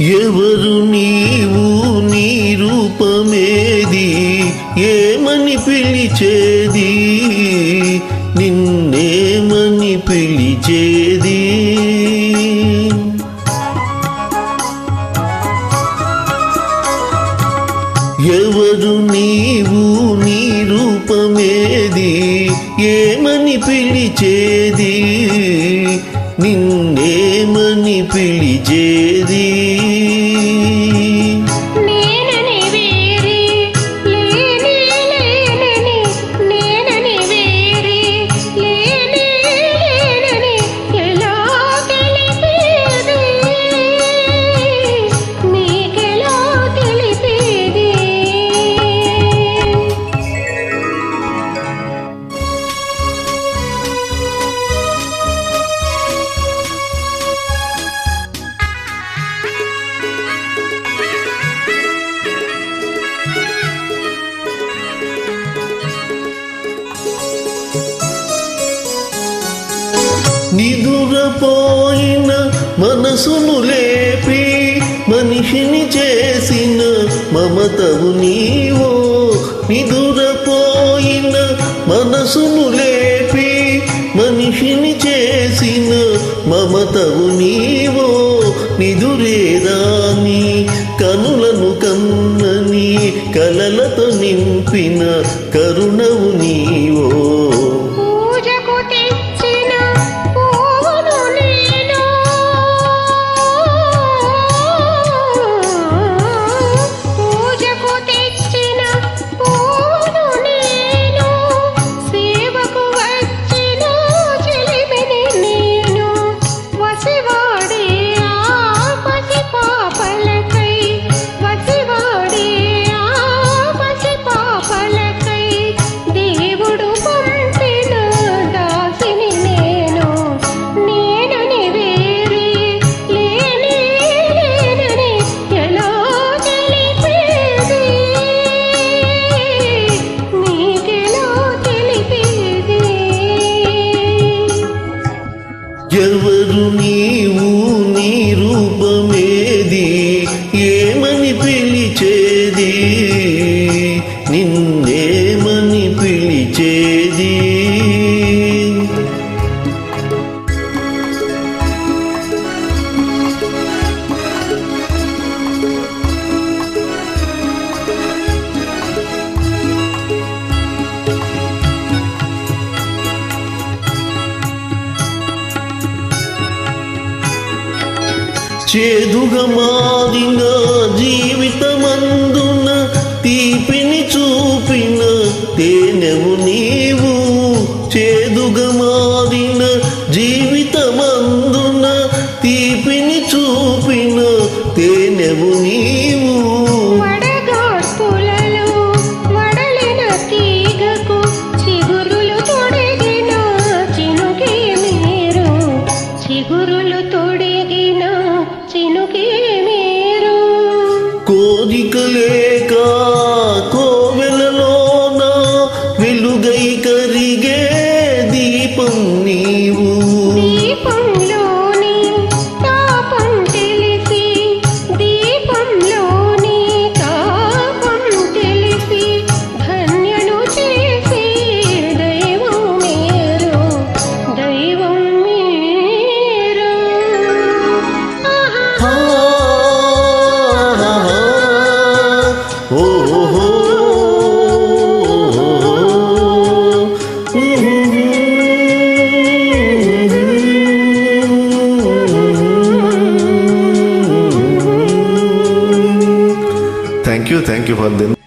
ఎవరు నీవు నీ రూపమేది? ఏమని పిలిచేది? నిన్నేమని పిలిచేది? ఎవరు నీవు నీ రూపమేది? ఏమని పిలిచేది? నిన్నేమని పిలిచేది నిదురపోయిన మనసును లేపి మనిషిని చేసిన మమతవు నీవో. నిదురపోయిన మనసును లేపి మనిషిని చేసిన మమతవు నీవో. నిదురేరాని కనులను కన్నని కలలతో నింపిన కరుణవు నీవో. ఎవరు నీవు నీ రూపమేది? ఏమని పిలిచేది? నిన్నేమని చేదుగా మారిన జీవితమందున తీపిని చూపిన తేనెవు నీవు చేదుగా మారిన జీవితమందున తీపిని చూపిన తేనెవు నీవు. చిగురులు ও Thank you, thank you for them.